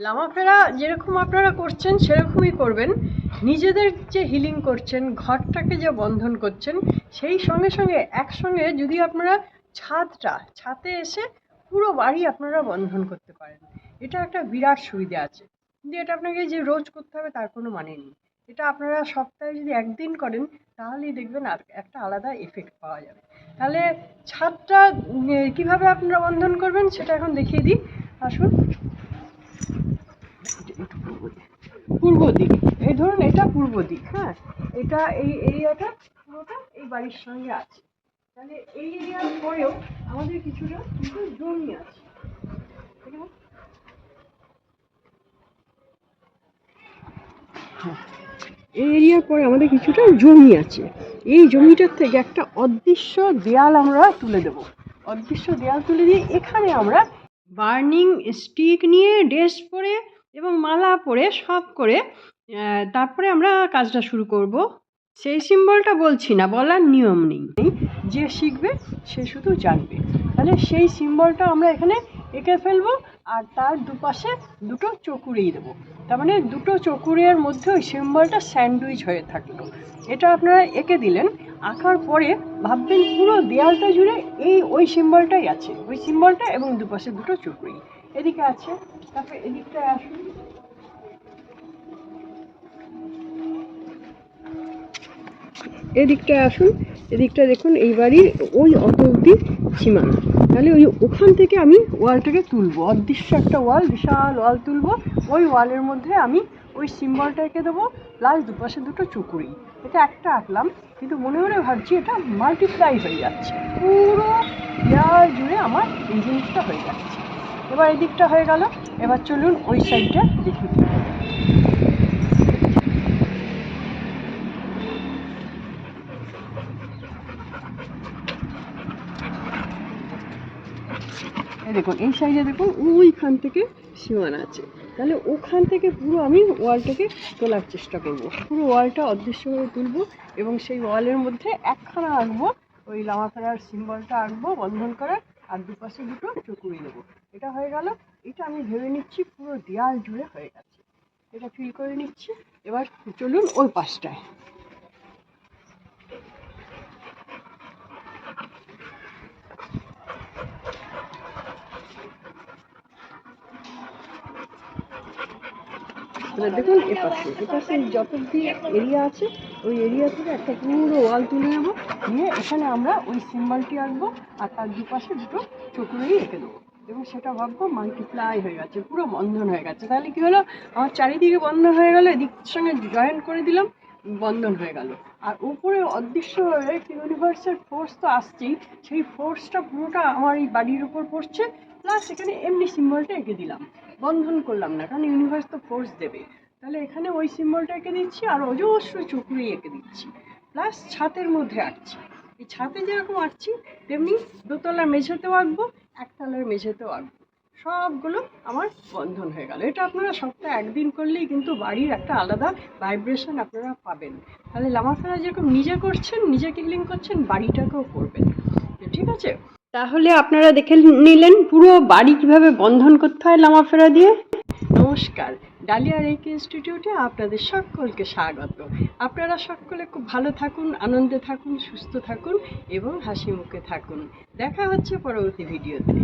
লামাফেরা যেরকম আপনারা করছেন, সেরকমই করবেন। নিজেদের যে হিলিং করছেন, ঘরটাকে যে বন্ধন করছেন, সেই সঙ্গে সঙ্গে একসঙ্গে যদি আপনারা ছাদটা, ছাদে এসে পুরো বাড়ি আপনারা বন্ধন করতে পারেন। এটা একটা বিরাট সুবিধা আছে। কিন্তু এটা আপনাকে যে রোজ করতে হবে, তার কোনো মানে নেই। এটা আপনারা সপ্তাহে যদি একদিন করেন, তাহলেই দেখবেন একটা আলাদা এফেক্ট পাওয়া যাবে। তাহলে ছাদটা কীভাবে আপনারা বন্ধন করবেন, সেটা এখন দেখিয়ে দিই। আসুন। পূর্ব দিক। এই ধরুন, এটা পূর্ব দিক হ্যাঁ? এটা এই এরিয়াটা পুরোটা এই বাড়ির সঙ্গে আছে। তাহলে এই এরিয়ার পরেও আমাদের কিছুটা কিন্তু জমি আছে। এই এরিয়ার পরে আমাদের কিছুটা জমি আছে। এই জমিটার থেকে একটা অদৃশ্য দেয়াল আমরা তুলে দেব। অদৃশ্য দেয়াল তুলে দিয়ে এখানে আমরা বার্নিং স্টিক নিয়ে ড্রেস পরে এবং মালা পরে সব করে তারপরে আমরা কাজটা শুরু করব। সেই সিম্বলটা বলছি না, বলার নিয়ম নেই। যে শিখবে, সে শুধু জানবে। তাহলে সেই সিম্বলটা আমরা এখানে এঁকে ফেলব আর তার দুপাশে দুটো চকুরেই দেবো। তার মানে দুটো চকুরের মধ্যে ওই সিম্বলটা স্যান্ডউইচ হয়ে থাকল। এটা আপনারা এঁকে দিলেন, আঁকার পরে ভাববেন পুরো দেয়ালটা জুড়ে এই ওই সিম্বলটাই আছে। ওই সিম্বলটা এবং দুপাশে দুটো চকুরি এদিকে আছে। তারপরে এদিকটায় আসুন। এদিকটায় আসুন, এদিকটা দেখুন, এই বাড়ির ওই অত অবধি সীমানা। তাহলে ওই ওখান থেকে আমি ওয়ালটাকে তুলবো, অদৃশ্য একটা ওয়াল, বিশাল ওয়াল তুলবো। ওই ওয়ালের মধ্যে আমি ওই সিম্বলটা এঁকে দেবো প্লাস দুপাশে দুটো চুকুরি এটা একটা আঁকলাম, কিন্তু মনে মনে ভাবছি এটা মাল্টিপ্লাই হয়ে যাচ্ছে। পুরো দেয়াল জুড়ে আমার এই জিনিসটা হয়ে যাচ্ছে। এবার এদিকটা হয়ে গেল। এবার চলুন ওই সাইডটা দেখি। এই দেখুন, এই সাইডে দেখুন, ওইখান থেকে সীমানা আছে। তাহলে ওখান থেকে পুরো আমি ওয়ালটাকে তোলার চেষ্টা করব। পুরো ওয়ালটা অদৃশ্যভাবে তুলবো এবং সেই ওয়ালের মধ্যে একখানা আঁকবো, ওই লামাফেরার সিম্বলটা আঁকবো, বন্ধন করার আর দুপাশে দুটো চকুরি নেব। এটা হয়ে গেল, এটা আমি ভেবে নিচ্ছি পুরো দেয়াল জুড়ে হয়ে গেছে। এটা ফিল করে নিচ্ছি। এবার চলুন ওই পাশটায়। এবার দেখুন এপাশে এপাশে যত অব্দি এরিয়া আছে, ওই এরিয়া থেকে একটা পুরো ওয়াল তুলে নেব, নিয়ে এখানে আমরা ওই সিম্বলটি আঁকবো আর তার দুপাশে দুটো চকুরেই এঁকে দেবো। এবং সেটা ভাববো মাল্টিপ্লাই হয়ে গেছে, পুরো বন্ধন হয়ে গেছে। তাহলে কি হলো? আমার চারিদিকে বন্ধন হয়ে গেলো এদিকটার সঙ্গে জয়েন করে দিলাম, বন্ধন হয়ে গেল। আর উপরে অদৃশ্য হয়ে ইউনিভার্সের ফোর্স তো আসছেই, সেই ফোর্সটা পুরোটা আমার এই বাড়ির উপর পড়ছে। প্লাস এখানে এমনি সিম্বলটা এঁকে দিলাম। বন্ধন করলাম না, কারণ ইউনিভার্স তো ফোর্স দেবে। তাহলে এখানে ওই সিম্বলটা এঁকে দিচ্ছি আর অজস্র চুকরি এঁকে দিচ্ছি। প্লাস ছাতের মধ্যে আঁকছি এই ছাতে যেরকম আঁকছি তেমনি দোতলার মেঝেতেও আঁকবো, একতলার মেঝেতেও আঁকবো। সবগুলো আমার বন্ধন হয়ে গেল। এটা আপনারা সপ্তাহে একদিন করলেই কিন্তু বাড়ির একটা আলাদা ভাইব্রেশন আপনারা পাবেন। তাহলে লামাফেরা যেরকম নিজে করছেন নিজে কিলিং করছেন, বাড়িটাকেও করবেন। ঠিক আছে? তাহলে আপনারা দেখে নিলেন পুরো বাড়ি কীভাবে বন্ধন করতে হয় লামাফেরা দিয়ে। নমস্কার, ডালিয়া রেকি ইনস্টিটিউটে আপনাদের সকলকে স্বাগত। আপনারা সকলে খুব ভালো থাকুন, আনন্দে থাকুন, সুস্থ থাকুন এবং হাসি মুখে থাকুন। দেখা হচ্ছে পরবর্তী ভিডিওতে।